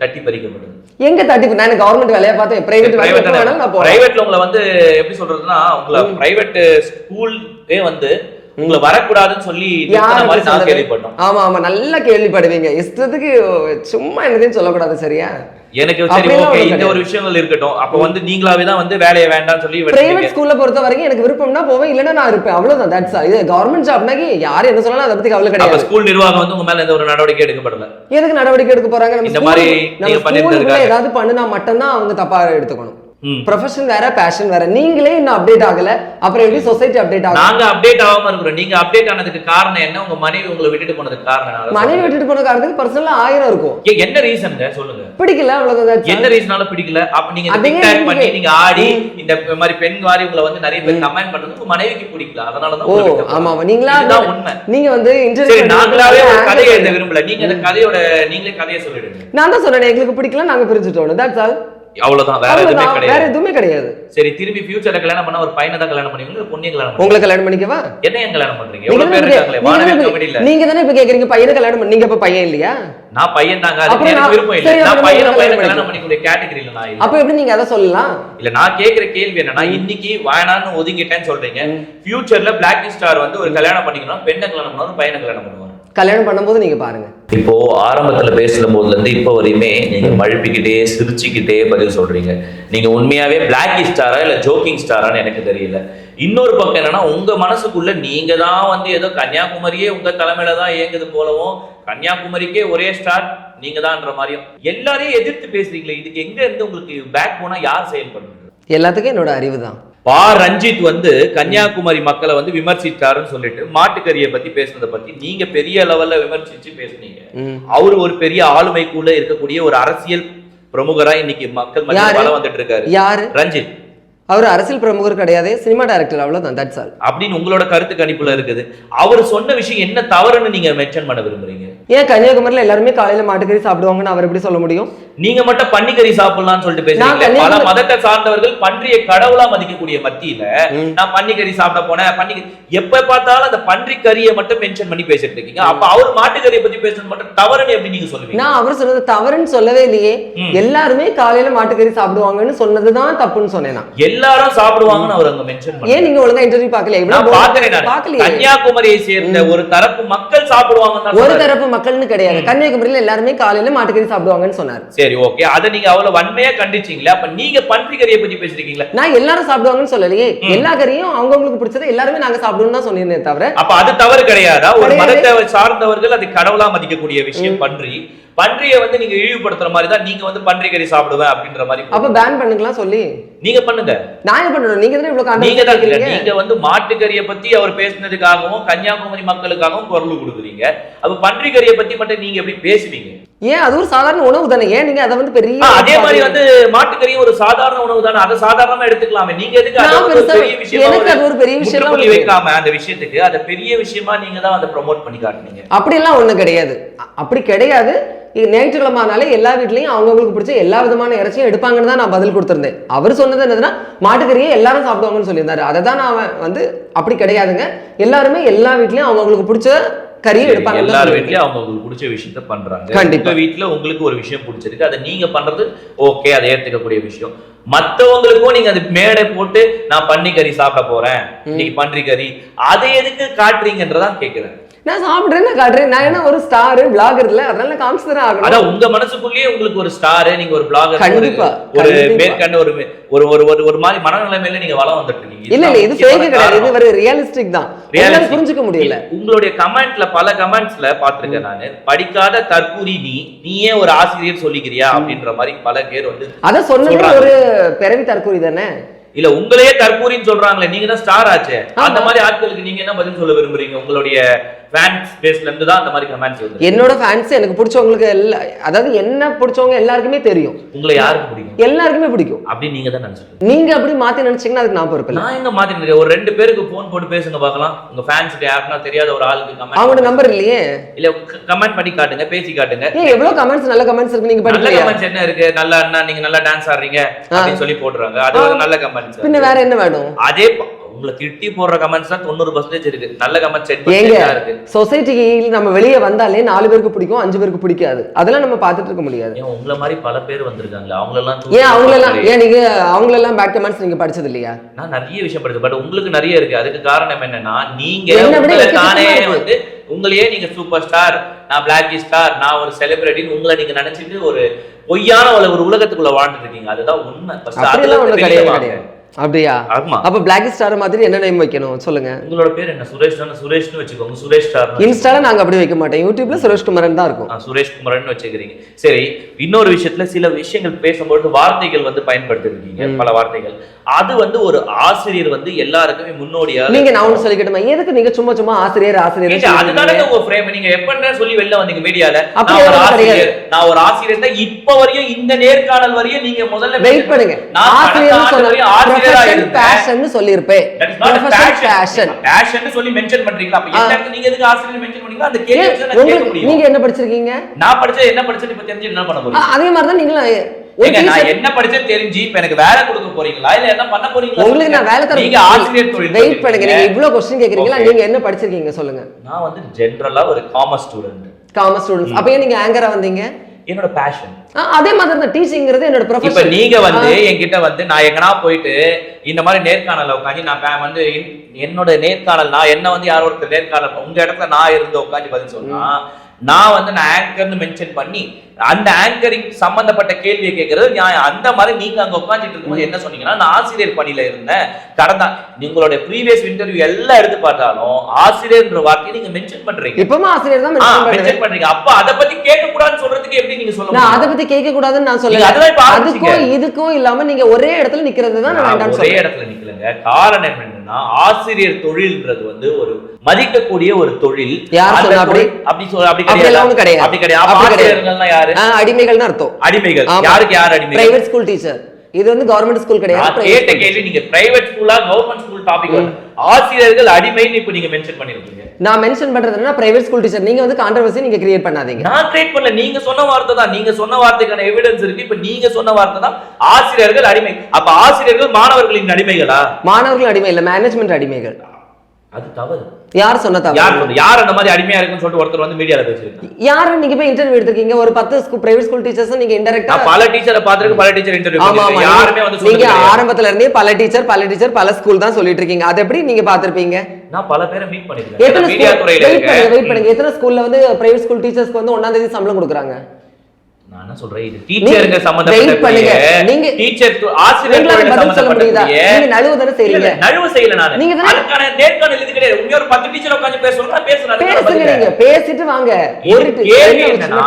தட்டி பறிக்கப்படுது? எங்க தட்டி நான் கவர்மெண்ட் வேலையை பார்த்தேன். பிரைவேட் பிரைவேட்ல உங்களை வந்து எப்படி சொல்றதுன்னா உங்களை பிரைவேட் ஸ்கூல்லே வந்து உங்களை வரக்கூடாதுன்னு சொல்லி நான்? கேள்விப்பட்டோம். ஆமா ஆமா நல்லா கேள்விப்படுவீங்க. இஷ்டத்துக்கு சும்மா என்னதையும் சொல்லக்கூடாது சரியா? எனக்கு சரி ஓகே இந்த ஒரு விஷயங்கள் இருக்கட்டும். அப்ப வந்து நீங்களாவே தான் வந்து வேலையை வேண்டாம்னு சொல்லி பிரைவேட். ஸ்கூல்ல பொறுத்த வரைக்கும் எனக்கு விருப்பம்னா போவேன் இல்லைன்னா நான் இருப்பேன். அவ்வளவுதான் தட்ஸ் இது கவர்மெண்ட் ஜாப்னாக்கி யார் என்ன சொன்னாலும் அதை பத்தி கவலை கிடையாது. ஸ்கூல் நிர்வாகம் வந்து உங்க மேல எந்த ஒரு நடவடிக்கை எடுக்கப்படல. எதுக்கு நடவடிக்கை எடுக்க போறாங்க? இந்த மாதிரி நீங்க. ஸ்கூலுக்குள்ள ஏதாவது பண்ணுனா மட்டும்தான் அவங்க தப்பா எடுத்துக்கணும். ப்ரொஃபஷன் வேற பேஷன் வேற. நீங்களே இன்னும் அப்டேட் ஆகல. அப்புறம் எப்படி சொசைட்டி அப்டேட் ஆகும் நாங்க அப்டேட் ஆகாம இருக்கிறோம். நீங்க அப்டேட் ஆனதுக்கு காரணம் என்ன? உங்க மனைவி உங்களை விட்டுட்டு போனதுக்கு காரணம் மனைவி. விட்டுட்டு போன காரணத்துக்கு பர்சனலா ஆயிரம் இருக்கும். என்ன ரீசன்ங்க சொல்லுங்க. பிடிக்கல அவ்வளவுதான். என்ன ரீசனால பிடிக்கல. அப்ப நீங்க டிக்டாக் பண்ணி நீங்க ஆடி இந்த மாதிரி பெண் மாதிரி உங்களை வந்து நிறைய பேர் கமெண்ட் பண்றது உங்க மனைவிக்கு பிடிக்கல. அதனாலதான் ஆமா. நீங்களா உண்மை. நீங்க வந்து சரி இன்டர்வியூ நாங்களாவே ஒரு கதையை எழுத விரும்பல. நீங்க அந்த கதையோட நீங்களே கதையை சொல்லிடுங்க. நான் தான் சொன்னேன் எங்களுக்கு பிடிக்கல நாங்க பிரிஞ்சுட்டோம் தட்ஸ் ஆல் அவ்வளவுதான். வேற எதுவுமே வேற கிடையாது. எதுவுமே கிடையாது. சரி திரும்பி ஃபியூச்சர்ல கல்யாணம் பண்ணா ஒரு பையனை தான் கல்யாணம் பண்ணுவீங்க பொண்ணையும் கல்யாணம் பண்ணுவீங்க உங்களை கல்யாணம் பண்ணிக்கவா? என்ன ஏன் கல்யாணம் பண்றீங்க? எவ்வளவு பேர் இருக்காங்களே? வானவே கம்பெனில நீங்க தானே இப்ப கேக்குறீங்க? பையனை கல்யாணம் பண்ணி நீங்க இப்ப பையன் இல்லையா? நான் பையன் தாங்க அப்புறம் எனக்கு விருப்பம் இல்ல. நான் பையனை பையனை கல்யாணம் பண்ணிக்கூடிய கேட்டகரியில நான் இல்ல. அப்ப எப்படி நீங்க அதை சொல்லலாம்? இல்ல நான் கேக்குற கேள்வி என்னன்னா இன்னைக்கு வேணான்னு ஒதுங்கிட்டேன்னு சொல்றீங்க. ஃபியூச்சர்ல பிளாக் ஸ்டார் வந்து ஒரு கல்யாணம் பண்ணிக்கணும் பெண்ணை கல்யாணம் பண்ணுவாரு பையனை கல்யாணம் பண்ணுவாரு கல்யாணம் பண்ணும்போது நீங்க பாருங்க. இப்போ ஆரம்பத்துல பேசுன போதுல இருந்து இப்போ வரையுமே நீங்க மழுப்பிக்கிட்டே சிரிச்சுக்கிட்டே பதில் சொல்றீங்க. நீங்க உண்மையாவே பிளாக் ஸ்டாரா இல்ல ஜோக்கிங் ஸ்டாரான்னு எனக்கு தெரியல. இன்னொரு பக்கம் என்னன்னா உங்க மனசுக்குள்ள நீங்க தான் வந்து ஏதோ கன்னியாகுமரியே உங்க தலைமையில தான் இயங்குது போலவும் கன்னியாகுமரிக்கே ஒரே ஸ்டார் நீங்க தான்ன்ற மாதிரியும். எல்லாரையும் எதிர்த்து பேசுறீங்களே இதுக்கு எங்க இருந்து உங்களுக்கு பேக் போனா யார் செயல்படுறது? எல்லாத்துக்கும் என்னோட அறிவு தான் பா ரஞ்சித் வந்து கன்னியாகுமரி மக்களை வந்து விமர்சித்தாருன்னு சொல்லிட்டு மாட்டுக்கறியை பத்தி பேசுனதை பத்தி நீங்க பெரிய லெவல்ல விமர்சிச்சு பேசுனீங்க. அவர் ஒரு பெரிய ஆளுமைக்குள்ள இருக்கக்கூடிய ஒரு அரசியல் பிரமுகரா இன்னைக்கு மக்கள் மத்தியில் வந்துட்டு இருக்காரு. யாரு? ரஞ்சித். அவர் அரசியல் பிரமுகர் கிடையாது சினிமா டைரக்டர் அவ்வளவுதான் தட்ஸ் ஆல் அப்படின்னு உங்களோட கருத்து கணிப்புல இருக்குது. அவர் சொன்ன விஷயம் என்ன தவறுன்னு நீங்க மென்ஷன் பண்ண விரும்புறீங்க? ஏன் கன்னியாகுமரியில எல்லாருமே காலையில மாட்டுக்கறி சாப்பிடுவாங்கன்னு அவர் எப்படி சொல்ல முடியும்? நீங்க மட்டும் பன்னிக்கறி சாப்பிடலாம்னு சொல்லிட்டு பேசுறீங்க பல மதத்தை சார்ந்தவர்கள் பன்றியை கடவுளா மதிக்கக்கூடிய மத்தியில. நான் பன்னிக்கறி சாப்பிட போனேன் பன்னிக்கறி எப்ப பார்த்தாலும் அந்த பன்றி கறியை மட்டும் மென்ஷன் பண்ணி பேசிட்டு இருக்கீங்க. அப்ப அவர் மாட்டுக்கறியை பத்தி பேசுறது மட்டும் தவறுன்னு எப்படி நீங்க சொல்லுவீங்க? நான் அவர் சொன்னது தவறுன்னு சொல்லவே இல்லையே. எல்லாருமே காலையில மாட்டுக்கறி சாப்பிடுவாங்கன்னு சொன்னதுதான் தப்புன்னு சொன்னேன் எல்லாரும் சாப்பிடுவாங்கன்னு அவர் அங்க மென்ஷன் ஏன் நீங்க ஒழுங்கா இன்டர்வியூ பார்க்கல நான் பாக்குறேன் நான். பார்க்கலையே. கன்னியாகுமரியை சேர்ந்த ஒரு தரப்பு மக்கள் சாப்பிடுவாங்கன்னு தான் ஒரு. தரப்பு மக்கள்னு கிடையாது. கன்னியாகுமரியில எல்லாருமே காலையில மாட்டுக்கறி சாப்பிடுவாங்கன்னு சொன்னார். சரி ஓகே. அதை நீங்க அவ்வளவு வன்மையா கண்டிச்சீங்களே? அப்ப நீங்க பன்றி கறியை பத்தி பேசுறீங்களா நான் எல்லாரும் சாப்பிடுவாங்கன்னு சொல்லலையே. எல்லா கறியும் அவங்கவங்களுக்கு பிடிச்சதை எல்லாருமே நாங்க சாப்பிடுவோம்னு தான் சொன்னேனே தவிர அப்ப அது தவறு கிடையாதா? ஒரு. மதத்தை சார்ந்தவர்கள் அதை கடவுளா மதிக்கக்கூடிய விஷயம் பன்றி. பன்றியை வந்து நீங்க இழிவுபடுத்துற மாதிரி தான் நீங்க வந்து பன்றி கறி சாப்பிடுவேன் அப்படின்ற மாதிரி அப்ப பேன் பண்ணுங்களா சொல்லி? நீங்க பண்ணுங்க. நான் பண்ணணும்? நீங்க தானே இவ்வளவு நீங்க தான் நீங்க வந்து மாட்டுக்கறியை பத்தி அவர் பேசினதுக்காகவும் கன்னியாகுமரி மக்களுக்காகவும் குரல் கொடுக்குறீங்க. அப்ப பன்றி கறியை பத்தி மட்டும் நீங்க எப்படி பேசுவீங்க? ஏன்? அது ஒரு சாதாரண உணவு தானே. ஏன் நீங்க அதை வந்து பெரிய அதே மாதிரி வந்து மாட்டுக்கறியும் ஒரு சாதாரண உணவு தானே. அதை சாதாரணமா எடுத்துக்கலாமே. நீங்க எதுக்கு எனக்கு அது ஒரு பெரிய விஷயமா. வைக்காம அந்த விஷயத்துக்கு அதை பெரிய விஷயமா நீங்க தான் அதை ப்ரோமோட் பண்ணி காட்டுனீங்க. அப்படியெல்லாம் ஒண்ணும் கிடையாது. அப்படி கிடையாது. ஞாயிற்றுக்கிழமானாலே எல்லா வீட்லயும் அவங்கவுங்களுக்கு பிடிச்ச எல்லா விதமான இறைச்சியும் எடுப்பாங்கன்னு தான் நான் பதில் கொடுத்திருந்தேன். அவர் சொன்னது என்னதுன்னா மாட்டுக்கறியே எல்லாரும் சாப்பிடுவாங்கன்னு சொல்லியிருந்தாரு. அதை தான் நான் வந்து அப்படி கிடையாதுங்க. எல்லாருமே எல்லா வீட்லயும் அவங்கவுங்களுக்கு பிடிச்ச கறியை எடுப்பாங்க எல்லார் வீட்லயும் அவங்க உங்களுக்கு பிடிச்ச விஷயத்த பண்றாங்க. கண்டிப்பா. வீட்ல உங்களுக்கு ஒரு விஷயம் பிடிச்சிருக்கு. அதை நீங்க பண்றது ஓகே அதை ஏத்துக்கக்கூடிய விஷயம். மத்தவங்களுக்கும் நீங்க அது மேடை போட்டு நான் பன்னி கறி சாப்பிட போறேன். இன்னைக்கு பன்றி கறி. அதை எதுக்கு காட்டுறீங்கன்றதான் கேக்குறேன். நான் சாப்பிடுறேன் நான் காட்டுறேன். நான் என்ன ஒரு ஸ்டார் பிளாகர் இல்ல. அதனால நான் காமிச்சு ஆகணும். அதான் உங்க மனசுக்குள்ளேயே உங்களுக்கு ஒரு ஸ்டார் நீங்க ஒரு பிளாகர் கண்டிப்பா, ஒரு. மேற்கண்ட ஒரு ஒரு ஒரு ஒரு மாதிரி மனநிலைமையில நீங்க வளம் வந்துட்டு இல்ல இல்ல இது ஃபேக் கிடையாது. இது. ஒரு ரியலிஸ்டிக் தான். Realistic. புரிஞ்சுக்க முடியல. உங்களுடைய கமெண்ட்ல பல கமெண்ட்ஸ்ல பாத்திருக்கேன் நானு. படிக்காத தற்கூரி நீ நீயே ஒரு ஆசிரியர் சொல்லிக்கிறியா? அப்படின்ற மாதிரி பல பேர் வந்து அத சொன்னது. ஒரு பிறவி தற்கூரி தானே? இல்ல உங்களையே தற்கூரின்னு சொல்றாங்களே. நீங்க தான் ஸ்டார் ஆச்சே. அந்த மாதிரி ஆட்களுக்கு நீங்க என்ன பதில் சொல்ல விரும்புறீங்க? உங்களுடைய ஃபேன்ஸ் பேஸ்ல இருந்து தான் அந்த மாதிரி கமெண்ட்ஸ் வருது. என்னோட ஃபேன்ஸ் எனக்கு பிடிச்சவங்களுக்கு எல்லா அதாவது என்ன பிடிச்சவங்க எல்லாருக்குமே தெரியும். உங்களை யாருக்கு பிடிக்கும்? எல்லாருக்குமே பிடிக்கும். அப்படி நீங்க தான் நினைச்சிருக்கீங்க. நீங்க அப்படி மாத்தி நினைச்சீங்கன்னா அதுக்கு நான் பொறுப்பு இல்ல. நான் எங்க மாத்தினேன் ஒரு ரெண்டு பேருக்கு போன் போட்டு பேசுங்க பார்க்கலாம். உங்க ஃபேன்ஸ்க்கு யாருன்னா தெரியாத ஒரு ஆளுக்கு அவங்களோட கமெண்ட் நம்பர் இல்லையே. இல்ல கமெண்ட் பண்ணி காட்டுங்க பேசி காட்டுங்க. ஏன் எவ்வளவு கமெண்ட்ஸ் நல்ல கமெண்ட்ஸ் இருக்கு நீங்க நல்ல படிக்கலையா? கமெண்ட்ஸ் என்ன இருக்கு? நல்லா அண்ணா நீங்க நல்லா டான்ஸ் ஆடுறீங்க அப்படின்னு சொல்லி போடுறாங்க. அது ஒரு நல்ல கமெண்ட்ஸ் பின்ன வேற என்ன வேணும்? அதே உங்களை திட்டி போடுற கமெண்ட்ஸ் தான் தொண்ணூறு பர்சன்டேஜ் இருக்கு. நல்ல கமெண்ட் செட் ஏங்க பண்ணி இருக்கு. சொசைட்டிக்கு நம்ம வெளியே வந்தாலே நாலு பேருக்கு பிடிக்கும் அஞ்சு பேருக்கு பிடிக்காது. அதெல்லாம் நம்ம பார்த்துட்டு இருக்க முடியாது. ஏன் உங்களை மாதிரி பல பேர் வந்திருக்காங்களா அவங்களெல்லாம் ஏன் அவங்களெல்லாம் ஏன் நீங்க அவங்களெல்லாம் பேட் கமெண்ட்ஸ் நீங்க படிச்சது இல்லையா? நான் நிறைய விஷயம் படிச்சேன் பட் உங்களுக்கு நிறைய இருக்கு. அதுக்கு காரணம் என்னன்னா நீங்க தானே. வந்து உங்களையே நீங்க சூப்பர் ஸ்டார் நான் பிளாக்கி ஸ்டார் நான் ஒரு செலிபிரிட்டின்னு உங்களை நீங்க நினைச்சிட்டு ஒரு பொய்யான ஒரு உலகத்துக்குள்ள வாழ்ந்துட்டு இருக்கீங்க. அதுதான் உண்மை. அப்படியா? ஆமா. அப்ப பிளாக் ஸ்டார் மாதிரி என்ன நேம் வைக்கணும்? சொல்லுங்க. உங்களோட பேர் என்ன? சுரேஷ் தானே? சுரேஷ்னு வச்சுக்கோங்க. சுரேஷ் ஸ்டார் இன்ஸ்டால நாங்க அப்படி வைக்க மாட்டோம். யூடியூப்ல சுரேஷ் குமரன் தான் இருக்கும். சுரேஷ் குமரன் வச்சுக்கிறீங்க. சரி இன்னொரு விஷயத்துல சில விஷயங்கள் பேசும்போது வார்த்தைகள் வந்து பயன்படுத்திருக்கீங்க. பல வார்த்தைகள். அது வந்து ஒரு ஆசிரியர் வந்து எல்லாருக்குமே முன்னோடியா நீங்க நான் ஒண்ணு சொல்லிக்கிட்டுமா? எதுக்கு நீங்க சும்மா சும்மா ஆசிரியர் ஆசிரியர் அதுதானே உங்க frame. நீங்க எப்ப சொல்லி வெளில வந்தீங்க மீடியால? நான் ஒரு ஆசிரியர். நான் ஒரு ஆசிரியர். தான் இப்ப வரையும் இந்த நேர்காணல் வரையும் நீங்க முதல்ல வெயிட் பண்ணுங்க. நான் ஆசிரியர் வரையும் ஆசிரியரா. Fashion profession passion. பேஷன் ன்னு சொல்லி mention பண்றீங்களா? அப்ப நீங்க எதுக்கு ஆசிரியர் mention பண்ணீங்களோ? அந்த கேள்வி. நீங்க என்ன படிச்சிருக்கீங்க? நான் படிச்சது என்ன படிச்சது? இப்ப தெரிஞ்சு என்ன பண்ண போறீங்க? அதே மாதிரி தான் நீங்களும் என்ன படிச்சது தெரிஞ்சு இப்ப எனக்கு வேலை கொடுக்க போறீங்களா? இல்ல என்ன பண்ண போறீங்களா? உங்களுக்கு நான் வேலை நீங்க ஆசிரியர் தொழில் வெயிட் பண்ணுங்க நீங்க இவ்ளோ கொஸ்டின் கேக்குறீங்களா? Okay. நீங்க என்ன படிச்சிருக்கீங்க சொல்லுங்க. நான் வந்து ஜெனரலா ஒரு காமர்ஸ் ஸ்டூடெண்ட் காமர்ஸ் ஸ்டூடெண்ட்ஸ் அப்ப நீங்க ஆங்கரா வந்தீங்க? என்னோட பேஷன் அதே மாதிரி தான் டீச்சிங்கிறது என்னோட இப்ப ப்ரொஃபஷன் நீங்க வந்து என்கிட்ட வந்து நான் எங்கனா போயிட்டு இந்த மாதிரி நேர்காணல உட்காந்து நான் வந்து என்- என்னோட நேர்காணல் நான் என்ன வந்து யாரோ ஒருத்தர் நேர்காணல் உங்க இடத்துல நான் இருந்து உட்காந்து பதில் சொன்னா நான் வந்து நான் ஆங்கர்னு மென்ஷன் பண்ணி அந்த ஆங்கரிங் சம்பந்தப்பட்ட கேள்வியை கேட்கறது நியாயம். அந்த மாதிரி நீங்க அங்க உட்காந்துட்டு இருக்கும்போது என்ன சொன்னீங்கன்னா நான் ஆசிரியர் பணியில இருந்தேன். கடந்த உங்களுடைய ப்ரீவியஸ் இன்டர்வியூ எல்லாம் எடுத்து பார்த்தாலும் ஆசிரியர்ன்ற வார்த்தையை நீங்க மென்ஷன் பண்றீங்க. இப்பவும் ஆசிரியர் தான் mention பண்றீங்க. அப்ப அத பத்தி கேட்க கூடாதுன்னு சொல்றதுக்கு எப்படி நீங்க சொல்ல நான் முடியும்? அதை பத்தி கேட்க கூடாதுன்னு நான் சொல்லல. அதுதான் இப்ப. அதுக்கும் இதுக்கும் இல்லாம நீங்க ஒரே இடத்துல நிக்கிறது தான் நான் நான் ஒரே இடத்துல நிக்கலங்க. காரணம் என்னன்னா ஆசிரியர் தொழில்ன்றது வந்து ஒரு மதிக்கக்கூடிய ஒரு தொழில். அப்படி? சொல்ல அப்படி கிடையாது? கிடையாது. அப்படி கிடையாது. யாரு? அடிமைகள்னு அர்த்தம். அடிமைகள். யாருக்கு யார் அடிமைகள்? பிரைவேட் ஸ்கூல் டீச்சர் இது வந்து கவர்மெண்ட் ஸ்கூல் கிடையாது. கேட்ட. கேள்வி நீங்க பிரைவேட் ஸ்கூலா கவர்மெண்ட் ஸ்கூல் டாபிக் ஆசிரியர்கள் அடிமைன்னு இப்ப நீங்க மென்ஷன் பண்ணிருக்கீங்க. நான் மென்ஷன் பண்றது என்ன பிரைவேட் ஸ்கூல் டீச்சர் நீங்க வந்து கான்ட்ரவர்சி நீங்க கிரியேட் பண்ணாதீங்க. நான் கிரியேட் பண்ணல நீங்க சொன்ன வார்த்தை தான். நீங்க சொன்ன வார்த்தைக்கான எவிடன்ஸ் இருக்கு. இப்ப நீங்க சொன்ன வார்த்தை தான் ஆசிரியர்கள் அடிமை. அப்ப ஆசிரியர்கள் மாணவர்களின் அடிமைகளா? மாணவர்கள் அடிமை இல்ல மேனேஜ்மெண்ட் அடிமைகள். அது தவறு. யார் சொன்ன யார் தவறு சொன்னது? யார் அந்த மாதிரி அடிமையா இருக்குன்னு சொல்லிட்டு ஒருத்தர் வந்து மீடியால பேசிருக்காங்க யாரு நீங்க போய் இன்டர்வியூ எடுத்திருக்கீங்க? ஒரு பத்து ஸ்கூல் பிரைவேட் ஸ்கூல் டீச்சர்ஸ் நீங்க இன்டெரக்டா பல டீச்சரை பார்த்திருக்கேன் பல டீச்சர் இன்டர்வியூ யாருமே வந்து நீங்க. ஆரம்பத்துல இருந்தே பல டீச்சர் பல டீச்சர் பல ஸ்கூல் தான் சொல்லிட்டு இருக்கீங்க. அது எப்படி நீங்க பாத்திருப்பீங்க நான் பல பேரை மீட் பண்ணிருக்கேன் எத்தனை ஸ்கூல் வெயிட் பண்ணுங்க எத்தனை ஸ்கூல்ல வந்து பிரைவேட் ஸ்கூல் டீச்சர்ஸ்க்கு வந்து ஒன்னாம் தேதி சம்பளம் கொடுக்குறாங்க? நான் என்ன சொல்றேன்? இது டீச்சருங்க சம்பந்தப்பட்ட டீச்சர் சம்பந்தப்பட்ட நீங்க நழுவு தானே இல்ல, செய்றீங்க. இல்ல, நழுவு செய்யல நானு. நீங்க அதுக்கான நேர்காணல் இது கிடையாது. உங்க ஒரு பத்து டீச்சர் உட்கார்ந்து பேசுறேன் அதுக்கான பேசுங்க நீங்க. பேசிட்டு வாங்க. கேள்வி என்னன்னா,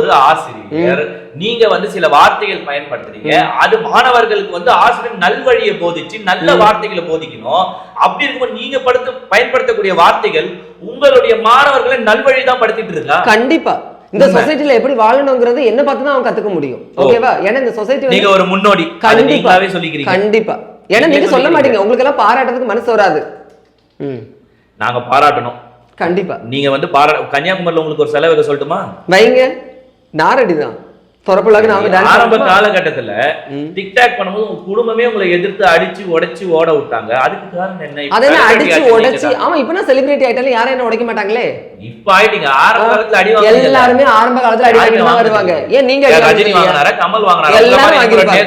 ஒரு ஆசிரியர் நீங்க வந்து சில வார்த்தைகள் பயன்படுத்துறீங்க. அது மாணவர்களுக்கு வந்து ஆசிரியர் நல்வழியை போதிச்சு நல்ல வார்த்தைகளை போதிக்கணும். அப்படி இருக்கும்போது நீங்க படுத்த பயன்படுத்தக்கூடிய வார்த்தைகள் உங்களுடைய மாணவர்களை நல்வழி தான் படுத்திட்டு இருக்கா? கண்டிப்பா. இந்த. சொசைட்டில எப்படி வாழணுங்கிறது என்ன பார்த்து தான் அவன் கத்துக்க முடியும். ஓகேவா? ஏன்னா இந்த சொசைட்டி நீங்க ஒரு முன்னோடி. அது கண்டிப்பா. நீங்களாவே சொல்லிக்கிறீங்க. கண்டிப்பா. ஏன்னா நீங்க சொல்ல. மாட்டீங்க. உங்களுக்கு எல்லாம் பாராட்டுறதுக்கு மனசு வராது. ம். நாங்க பாராட்டணும். கண்டிப்பா. நீங்க வந்து பாரா கன்னியாகுமரியில உங்களுக்கு ஒரு செலவு சொல்லட்டுமா? வைங்க. நான் ரெடி தான். நான் வந்து ஆரம்ப காலகட்டத்துல டிக்டாக் பண்ணும்போது உங்க குடும்பமே உங்களை எதிர்த்து அடிச்சு உடைச்சு ஓட விட்டாங்க. அதுக்கு காரணம் என்ன? celebrity அடிச்சு உடைச்சு. ஆமா இப்ப நான் செலிபிரிட்டி ஆயிட்டாலும் யாரும் என்ன உடைக்க மாட்டாங்களே? இப்ப ஆயிட்டீங்க. ஆரம்ப காலத்துல அடி. எல்லாருமே ஆரம்ப காலத்துல அடி வாங்கிட்டு? வருவாங்க. ஏன் நீங்க ரஜினி? வாங்கினாரா? கமல் வாங்கினாரா? எல்லாரும் வாங்கிருப்பாங்க.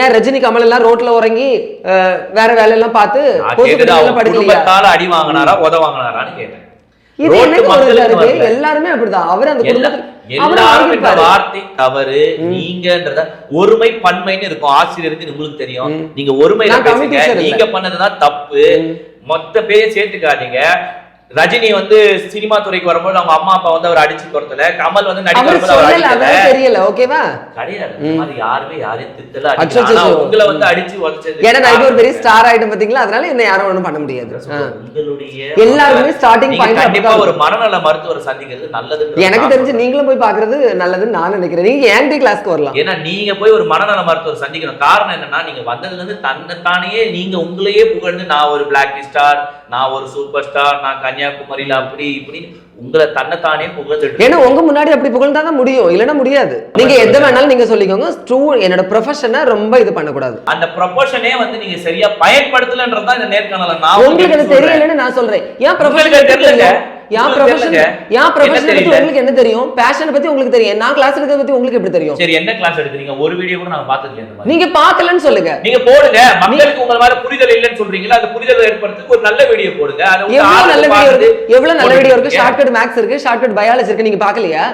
ஏன் ரஜினி கமல் எல்லாம் ரோட்ல உறங்கி வேற பார்த்து கடியெல்லாம் அவங்க படுக்கலையா? குடும்பத்தால அடி வாங்கினாரா உத வாங்கினாரான்னு கேட்டேன். இது ஒரு இருக்கு. எல்லாருமே அப்படிதான். அவர் அந்த குடும்பத்துல எல்லாரும் இந்த. வார்த்தை தவறு நீங்கன்றத ஒருமை பன்மைன்னு இருக்கும். ஆசிரியருக்கு உங்களுக்கு தெரியும். நீங்க ஒருமையில பேசுங்க. நீங்க பண்ணதுதான் தப்பு. மொத்த பேரை சேர்த்துக்காதீங்க. ரஜினி வந்து சினிமா துறைக்கு வரும்போது அவங்க அம்மா அப்பா வந்து அவர் அடிச்சு துரத்தல. கமல் வந்து நடிக்க வரும்போது அவர் அடிக்கல. தெரியல ஓகேவா? கிடையாது. இந்த மாதிரி யாருமே யாரையும் திட்டல அச்சோ, அடிக்கல. ஆனா அச்சோ. உங்களை வந்து அடிச்சு உடைச்சது ஏன்னா நான் இப்போ ஒரு பெரிய ஸ்டார் ஆயிட்டேன் பாத்தீங்களா? அதனால என்ன யாரும் ஒண்ணும் பண்ண முடியாது. உங்களுடைய எல்லாருமே point கண்டிப்பா ஒரு மனநல மருத்துவரை சந்திக்கிறது நல்லது எனக்கு தெரிஞ்சு நீங்களும் போய் பாக்குறது நல்லதுன்னு நான் நினைக்கிறேன். நீங்க ஏன்டி கிளாஸ்க்கு வரலாம்? ஏன்னா நீங்க போய் ஒரு மனநல மருத்துவர் சந்திக்கணும். காரணம் என்னன்னா நீங்க வந்ததுல இருந்து தன்னைத்தானே நீங்க உங்களையே புகழ்ந்து நான் ஒரு பிளாக் ஸ்டார் நான் ஒரு சூப்பர் ஸ்டார் நான் கன்னியாகுமரியில அப்படி இப்படி உங்களை தன்னைத்தானே புகழ்ந்துட்டு ஏன்னா உங்க முன்னாடி அப்படி புகழ்ந்தா தான் முடியும். இல்லைன்னா முடியாது. நீங்க எது வேணாலும் நீங்க சொல்லிக்கோங்க. ஸ்டூ என்னோட ப்ரொஃபஷனை ரொம்ப இது பண்ணக்கூடாது. அந்த ப்ரொபோஷனே வந்து நீங்க சரியா பயன்படுத்தலன்றதுதான் இந்த நேர்காணல நான் உங்களுக்கு. தெரியலன்னு நான் சொல்றேன். ஏன் ப்ரொஃபஷன் தெரியலங்க. உங்களுக்கு ப்ரொஃபஷன் என்ன ப்ரொஃபஷன் பத்தி? உங்களுக்கு என்ன தெரியும்? பேஷனை பத்தி உங்களுக்கு தெரியும். நான் கிளாஸ் எடுக்கிறத பத்தி உங்களுக்கு எப்படி தெரியும்? சரி என்ன கிளாஸ் எடுக்கிறீங்க? ஒரு வீடியோ கூட நான் பார்த்தது மாதிரி. நீங்க பார்க்கலன்னு சொல்லுங்க. நீங்க போடுங்க. மக்களுக்கு உங்க மாதிரி புரிதல் இல்லைன்னு சொல்றீங்களா? அந்த புரிதல் ஏற்படுறதுக்கு ஒரு நல்ல வீடியோ போடுங்க. எவ்வளவு நல்ல வீடியோ இருக்கு? எவ்வளவு நல்ல வீடியோ இருக்கு? ஷார்ட்கட் மேக்ஸ் இருக்கு. ஷார்ட்கட் பயாலஜி இருக்கு. நீங்க பார்க்கலையா?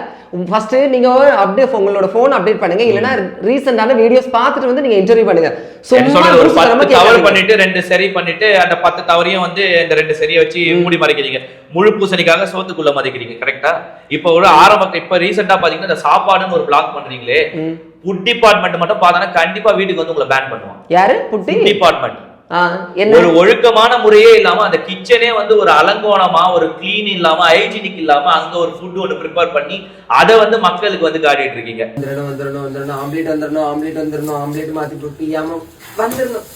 ஃபர்ஸ்ட் நீங்க அப்டேட் உங்களோட போன் அப்டேட் பண்ணுங்க. இல்லனா ரீசெண்டான வீடியோஸ் பார்த்துட்டு வந்து நீங்க இன்டர்வியூ பண்ணுங்க. சும்மா ஒரு பத்து தவறு. பண்ணிட்டு ரெண்டு சரி பண்ணிட்டு அந்த பத்து தவறையும் வந்து இந்த ரெண்டு சரியை வச்சு மூடி மறைக்கிறீங்க முழு பூசணிக்காக சோத்துக்குள்ள மதிக்கிறீங்க கரெக்டா இப்போ ஒரு ஆரம்ப இப்ப ரீசெண்டா பாத்தீங்கன்னா இந்த சாப்பாடுன்னு ஒரு பிளாக் பண்றீங்களே ஃபுட் டிபார்ட்மெண்ட் மட்டும் பார்த்தா கண்டிப்பா வீட்டுக்கு வந்து உங்களை பேன் பண்ணுவான் யாரு? புட்டி? டிபார்ட்மெண்ட் ஒரு ஒழுக்கமான முறையே இல்லாம அந்த கிச்சனே வந்து ஒரு அலங்கோலமா ஒரு கிளீன் இல்லாம ஹைஜீனிக் இல்லாம அங்க ஒரு ஃபுட் ஒன்று ப்ரிப்பேர் பண்ணி அதை வந்து மக்களுக்கு வந்து காட்டிட்டு இருக்கீங்க. வந்துடணும் வந்துடணும் வந்துடணும். ஆம்லேட் வந்துடணும் ஆம்லேட் வந்துடணும். ஆம்லேட் மாத்தி போட்டு ஏமா வந்துடணும்.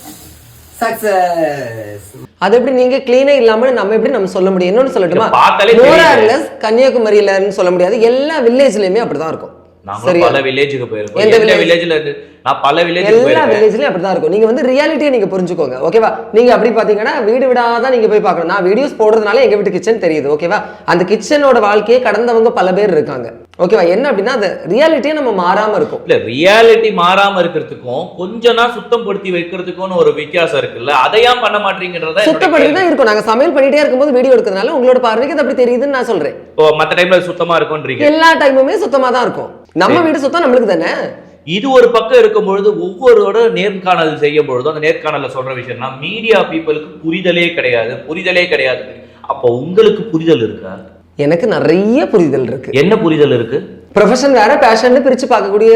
அது எப்படி நீங்க கிளீனே இல்லாம நம்ம எப்படி நம்ம சொல்ல முடியும்? இன்னொன்னு சொல்லட்டுமா? இதை பார்த்தாலே தெரியுது. மோரார்லெஸ் கன்னியாகுமரியிலன்னு சொல்ல முடியாது. எல்லா வில்லேஜ்லயுமே அப்படிதான் இருக்கும். நாங்களும் சரியா? பல வில்லேஜுக்கு போயிருக்கோம். எந்த? வில்லேஜ்ல இருந்து நான் பல வில்லேஜுக்கு எல்லா வில்லேஜ்லயும் அப்படிதான் இருக்கும். நீங்க வந்து ரியாலிட்டியை நீங்க புரிஞ்சுக்கோங்க ஓகேவா நீங்க அப்படி பாத்தீங்கன்னா வீடு விடாதான் நீங்க போய் பார்க்கணும். நான் வீடியோஸ் போடுறதுனால எங்க வீட்டு கிச்சன் தெரியுது ஓகேவா அந்த கிச்சனோட வாழ்க்கையை கடந்தவங்க பல பேர் இருக்காங்க. ஓகேவா என்ன அப்படின்னா அந்த ரியாலிட்டியே நம்ம மாறாம இருக்கும். இல்ல ரியாலிட்டி மாறாம இருக்கிறதுக்கும் கொஞ்ச நாள் சுத்தம் படுத்தி வைக்கிறதுக்கும் ஒரு வித்தியாசம் இருக்குல்ல அதையாம் பண்ண மாட்டீங்கன்றத கேள்வி. தான் இருக்கும். நாங்க சமையல் பண்ணிட்டே இருக்கும்போது வீடியோ எடுக்கிறதுனால உங்களோட பார்வைக்கு அது அப்படி தெரியுதுன்னு நான் சொல்றேன். இப்போ மத்த டைம்ல சுத்தமா இருக்கும்ன்றீங்க. எல்லா டைமுமே சுத்தமா தான் இருக்கும். நம்ம வீடு சுத்தம் நம்மளுக்கு தானே? இது ஒரு பக்கம் இருக்கும் பொழுது ஒவ்வொருவரோட நேர்காணல் செய்யும் பொழுதும் அந்த நேர்காணல்ல சொல்ற விஷயம்னா மீடியா பீப்புளுக்கு புரிதலே கிடையாது புரிதலே கிடையாது. அப்போ உங்களுக்கு புரிதல் இருக்கா? எனக்கு நிறைய புரிதல் இருக்கு. என்ன புரிதல் இருக்கு? ப்ரொஃபஷன் வேற பேஷன் பிரிச்சு பார்க்கக்கூடிய.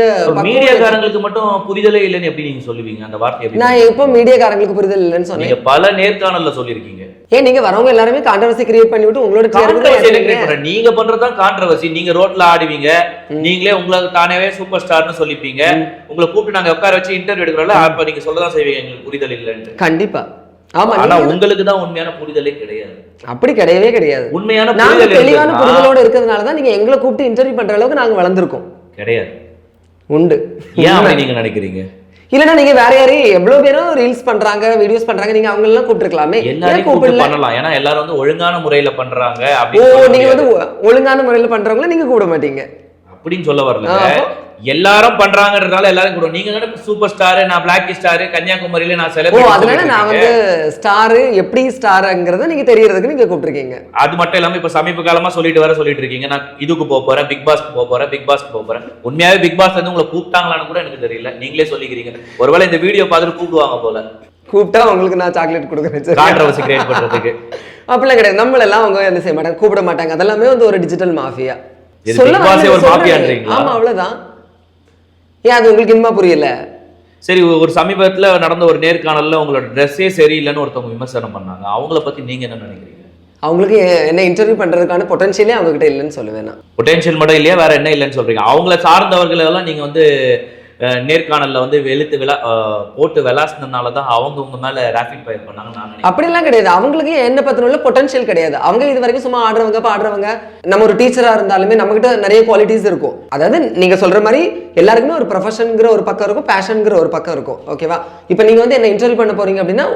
மீடியாக்காரங்களுக்கு மட்டும் புரிதலே இல்லைன்னு எப்படி நீங்க சொல்லுவீங்க? அந்த வார்த்தை எப்படி நான் எப்போ மீடியாக்காரங்களுக்கு புரிதல் இல்லைன்னு சொன்னேன். நீங்க பல நேர்காணல்ல சொல்லியிருக்கீங்க. ஏன் நீங்க வரவங்க எல்லாருமே கான்ட்ரவர்சி கிரியேட் பண்ணி விட்டு உங்களோட நீங்க பண்றதுதான் கான்ட்ரவர்சி நீங்க ரோட்ல ஆடுவீங்க. நீங்களே உங்களுக்கு தானே சூப்பர் ஸ்டார்னு சொல்லிப்பீங்க உங்களை கூப்பிட்டு நாங்க உட்கார வச்சு இன்டர்வியூ எடுக்கிறோம்ல அப்ப நீங்க சொல்லதான் செய்வீங்க எங்களுக்கு புரிதல் இல்லைன்னு கண்டிப்பா. ஆமா ஆனா உங்களுக்கு தான் உண்மையான புரிதலே கிடையாது. அப்படி கிடையவே கிடையாது. உண்மையான நாங்க தெளிவான புரிதலோட இருக்கிறதுனால தான் நீங்க எங்களை கூப்பிட்டு இன்டர்வியூ பண்ற அளவுக்கு நாங்க வளர்ந்துருக்கோம். கிடையாது. உண்டு. ஏன் நீங்க நினைக்கிறீங்க? இல்லன்னா நீங்க வேற யாரையும் எவ்வளவு பேரும் ரீல்ஸ் பண்றாங்க வீடியோஸ் பண்றாங்க நீங்க அவங்க எல்லாம் கூப்பிட்டுருக்கலாமே கூப்பிட்டு பண்ணலாம். ஏன்னா எல்லாரும் வந்து ஒழுங்கான முறையில பண்றாங்க ஓ நீங்க வந்து ஒழுங்கான முறையில பண்றவங்கள நீங்க கூப்பிட மாட்டீங்க. அப்படின்னு சொல்ல வரல? எல்லாரும் பண்றாங்கன்றதால எல்லாரும் கூட நீங்க தானே சூப்பர் ஸ்டார் நான் பிளாக் ஸ்டார் கன்னியாகுமரியில நான் செலிபிரிட்டி அதனால நான் வந்து ஸ்டாரு எப்படி ஸ்டாருங்கிறத நீங்க தெரியறதுக்கு நீங்க கூப்பிட்டுருக்கீங்க. அது மட்டும் இல்லாம இப்ப சமீப காலமா சொல்லிட்டு வர சொல்லிட்டு இருக்கீங்க. நான் இதுக்கு போக போறேன் பிக் பாஸ்க்கு போக போறேன் பிக் பாஸ்க்கு போக போறேன். உண்மையாவே பிக் பாஸ் வந்து உங்களை கூப்பிட்டாங்களான்னு கூட எனக்கு தெரியல. நீங்களே சொல்லிக்கிறீங்க. ஒருவேளை இந்த வீடியோ பார்த்துட்டு கூப்பிடுவாங்க போல. கூப்பிட்டா உங்களுக்கு நான் சாக்லேட் கொடுக்குறேன்? கான்ட்ரவர்சி கிரியேட் பண்றதுக்கு. அப்படிலாம் கிடையாது. நம்மளெல்லாம் அவங்க என்ன செய்ய மாட்டாங்க கூப்பிட மாட்டாங்க. அதெல்லாமே வந்து ஒரு டிஜிட்டல் மாஃபியா ஆமா அவ்வளவுதான். ஏன் அது உங்களுக்கு இன்னுமா புரியல? சரி ஒரு சமீபத்துல நடந்த ஒரு நேர்காணல்ல உங்களோட ட்ரெஸ்ஸே சரியில்லைன்னு ஒருத்தவங்க விமர்சனம் பண்ணாங்க. அவங்கள பத்தி நீங்க என்ன நினைக்கிறீங்க? அவங்களுக்கு என்ன இன்டர்வியூ பண்றதுக்கான பொட்டன்ஷியலே அவங்க கிட்ட இல்லைன்னு சொல்லுவேன் நான். பொட்டென்ஷியல் மட்டும் இல்லையா? வேற என்ன இல்லைன்னு சொல்றீங்க? அவங்கள சார்ந்தவர்கள் எல்லாம் நீங்க வந்து நேர்காணல்ல வந்து வெளுத்து விளா போட்டு விளாசினதுனால தான் அவங்க உங்க மேல ரேபிட் ஃபயர் பண்ணாங்க நான் அப்படிலாம் கிடையாது. அவங்களுக்கு என்ன பத்தின உள்ள பொட்டன்ஷியல் கிடையாது. அவங்க இது வரைக்கும் சும்மா ஆடுறவங்க பாடுறவங்க நம்ம ஒரு டீச்சரா இருந்தாலுமே நம்ம கிட்ட நிறைய குவாலிட்டிஸ் இருக்கும். அதாவது நீங்க சொல்ற மாதிரி எல்லாருக்குமே ஒரு ப்ரொஃபஷனுங்கிற ஒரு பக்கம் இருக்கும் பேஷனுங்கிற ஒரு பக்கம் இருக்கும். ஓகேவா இப்போ நீங்க வந்து என்ன இன்டர்வியூ பண்ண போறீங்க அப்படின்னா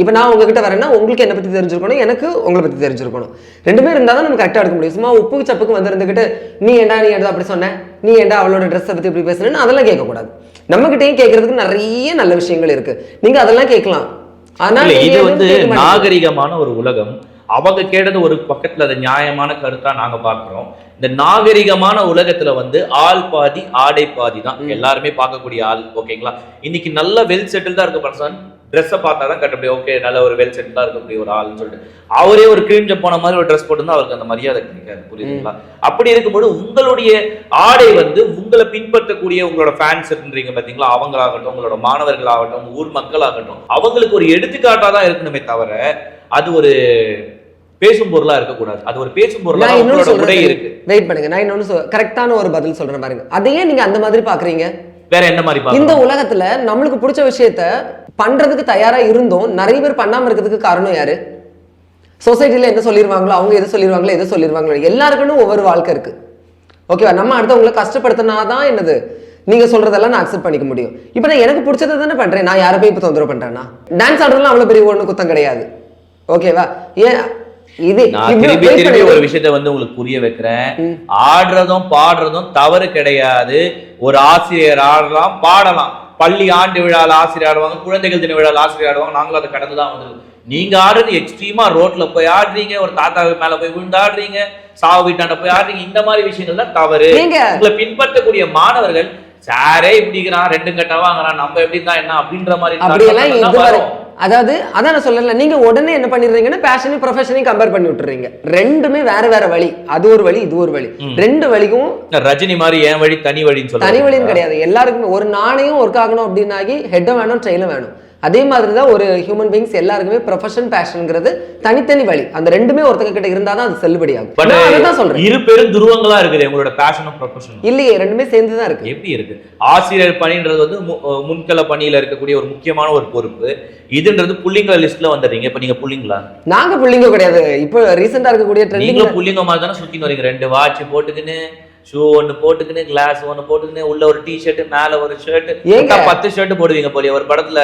இப்போ நான் உங்ககிட்ட வரேன்னா உங்களுக்கு என்ன பத்தி தெரிஞ்சிருக்கணும் எனக்கு உங்களை பத்தி தெரிஞ்சிருக்கணும். ரெண்டுமே இருந்தால் தான் நம்ம கரெக்டாக எடுக்க முடியும். சும்மா உப்புக்கு சப்புக்கு வந்திருந்துக்கிட்டு நீ ஏண்டா நீ ஏண்டா அப்படி சொன்ன? நீ ஏண்டா அவளோட ட்ரெஸ்ஸை பத்தி இப்படி பேசுறேன்னு அதெல்லாம் கேட்கக்கூடாது. நம்மகிட்டயும் கேட்கறதுக்கு நிறைய நல்ல விஷயங்கள் இருக்கு. நீங்க அதெல்லாம் கேட்கலாம். ஆனா இல்ல, நீங்க இது வந்து. நாகரிகமான ஒரு உலகம். அவங்க கேட்டது ஒரு பக்கத்துல அது நியாயமான கருத்தா நாங்க பார்க்கிறோம். இந்த நாகரிகமான உலகத்துல வந்து ஆள் பாதி ஆடை பாதி தான். எல்லாருமே பார்க்கக்கூடிய ஆள் ஓகேங்களா? இன்னைக்கு நல்ல வெல் செட்டில்டா இருக்க பர்சன் ட்ரெஸ்ஸை பார்த்தா தான் கட்ட முடியும் ஓகே நல்ல ஒரு வெல் செட்டில்டா இருக்கக்கூடிய ஒரு ஆள்னு சொல்லிட்டு. அவரே ஒரு கிழிஞ்ச போன மாதிரி ஒரு ட்ரெஸ் போட்டுருந்தா அவருக்கு அந்த மரியாதை கிடைக்காது புரியுதுங்களா? அப்படி இருக்கும்போது உங்களுடைய ஆடை வந்து உங்களை பின்பற்றக்கூடிய உங்களோட ஃபேன்ஸ் இருந்தீங்க பாத்தீங்களா? அவங்களாகட்டும் உங்களோட மாணவர்களாகட்டும் ஊர் மக்களாகட்டும் அவங்களுக்கு ஒரு எடுத்துக்காட்டா தான் இருக்கணுமே தவிர அது ஒரு பேசும் பொருளா இருக்கக்கூடாது. அது ஒரு பேசும் பொருளா உங்களோட உடை இருக்கு. வெயிட் பண்ணுங்க. நான் இன்னொன்னு கரெக்டான ஒரு பதில் சொல்றேன் பாருங்க. அதையே நீங்க அந்த மாதிரி பாக்குறீங்க? வேற என்ன மாதிரி இந்த உலகத்துல நம்மளுக்கு பிடிச்ச விஷயத்த பண்றதுக்கு தயாரா இருந்தோம். நிறைய பேர் பண்ணாம இருக்கிறதுக்கு காரணம் யாரு? சொசைட்டில என்ன சொல்லிடுவாங்களோ அவங்க எது சொல்லிடுவாங்களோ எது சொல்லிடுவாங்களோ எல்லாருக்குன்னு ஒவ்வொரு வாழ்க்கை இருக்கு. ஓகேவா நம்ம அடுத்தவங்களை கஷ்டப்படுத்தினாதான் என்னது? நீங்க சொல்றதெல்லாம் நான் அக்செப்ட் பண்ணிக்க முடியும். இப்போ நான் எனக்கு பிடிச்சதை தானே பண்றேன். நான் யாரை போய் இப்போ தொந்தரவு பண்றேன்னா? டான்ஸ் ஆடுறதுலாம் அவ்வளவு பெரிய ஒண்ணு குத்தம் கிடையாது. ஓகேவா ஏன் இது நான் திருப்பி திருப்பி ஒரு விஷயத்த வந்து உங்களுக்கு புரிய வைக்கிறேன். ஆடுறதும் பாடுறதும் தவறு கிடையாது. ஒரு ஆசிரியர் ஆடலாம் பாடலாம். பள்ளி ஆண்டு விழால ஆசிரியர் ஆடுவாங்க குழந்தைகள் தின விழால ஆசிரியர் ஆடுவாங்க நாங்களும் அதை கடந்து தான் வந்தது நீங்க ஆடுறது எக்ஸ்ட்ரீமா ரோட்ல போய் ஆடுறீங்க ஒரு தாத்தா மேல போய் விழுந்து ஆடுறீங்க சாவு வீட்டாண்ட போய் ஆடுறீங்க இந்த மாதிரி விஷயங்கள் தான் தவறு? உங்களை பின்பற்றக்கூடிய மாணவர்கள் சாரே இப்படிங்கிறான் ரெண்டு கட்டா வாங்குறான் நம்ம எப்படி தான் என்ன? அப்படின்ற மாதிரி அதாவது அதான் நான் சொல்லல நீங்க உடனே என்ன பண்ணிடுறீங்கன்னா பேஷனையும் ப்ரொஃபஷனையும் கம்பேர் பண்ணி விட்டுறீங்க. ரெண்டுமே வேற வேற வழி. அது ஒரு வழி இது ஒரு வழி. ரெண்டு வழிக்கும் ரஜினி மாதிரி என் வழி தனி வழின்னு தனி வழின்னு கிடையாது. எல்லாருக்குமே ஒரு நாணயம் ஒர்க் ஆகணும் அப்படின்னாகி ஹெட்டும் வேணும் ட்ரெயிலும் வேணும். அதே மாதிரி தான் ஒரு ஹியூமன் பீங்ஸ் எல்லாருக்குமே ப்ரொஃபஷன் பேஷனுங்கிறது தனித்தனி வழி. அந்த ரெண்டுமே ஒருத்தங்க கிட்ட இருந்தால் தான் அது செல்லுபடி ஆகும் பட் அதுதான் சொல்றேன். இரு பெரும் துருவங்களா இருக்குது உங்களோட பேஷனும் ப்ரொஃபஷனும் இல்லையே ரெண்டுமே சேர்ந்து தான் இருக்கு. எப்படி இருக்கு? ஆசிரியர் பணின்றது வந்து முன்கள பணியில இருக்கக்கூடிய ஒரு முக்கியமான ஒரு பொறுப்பு. இதுன்றது புள்ளிங்க லிஸ்ட்ல வந்துடுறீங்க இப்ப நீங்க புள்ளிங்களா? நாங்க புள்ளிங்க கிடையாது. இப்போ ரீசெண்டா இருக்கக்கூடிய ட்ரெண்டிங் புள்ளிங்க மாதிரி தானே சுத்தின்னு வரீங்க. ரெண்டு வாட்ச் போட்டுக்கின்னு ஷூ ஒன்னு போட்டுக்கின்னு கிளாஸ் ஒன்னு போட்டுக்கின்னு உள்ள ஒரு டி ஷர்ட் மேல ஒரு ஷர்ட் ஏங்க? பத்து ஷர்ட் போடுவீங்க போலியே. ஒரு படத்துல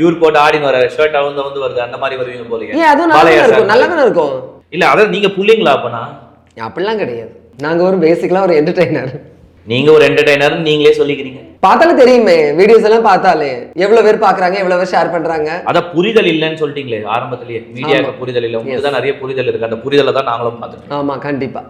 இவர் போட்டு ஆடின்னு வர ஷர்ட் அவங்க வந்து வருது. அந்த மாதிரி வருவீங்க போலியே. அதுவும் நல்லா இருக்கும். நல்லா தானே இருக்கும். இல்ல அதான் நீங்க புள்ளிங்களா அப்பனா? அப்படிலாம் கிடையாது. நாங்க ஒரு பேசிக்கலா ஒரு என்டர்டைனர் நீங்க ஒரு என்டர்டைனர் நீங்களே சொல்லிக்கிறீங்க. பார்த்தாலே தெரியுமே வீடியோஸ் எல்லாம் பார்த்தாலே. எவ்வளவு பேர் பாக்குறாங்க எவ்வளவு பேர் ஷேர் பண்றாங்க. அதான் புரிதல் இல்லைன்னு சொல்லிட்டீங்களே ஆரம்பத்திலேயே. மீடியாவுக்கு புரிதல் இல்லை. உங்களுக்கு தான் நிறைய புரிதல் இருக்கு. அந்த புரிதலை தான் நாங்களும் பார்த்துட்டோம் ஆமா கண்டிப்பா.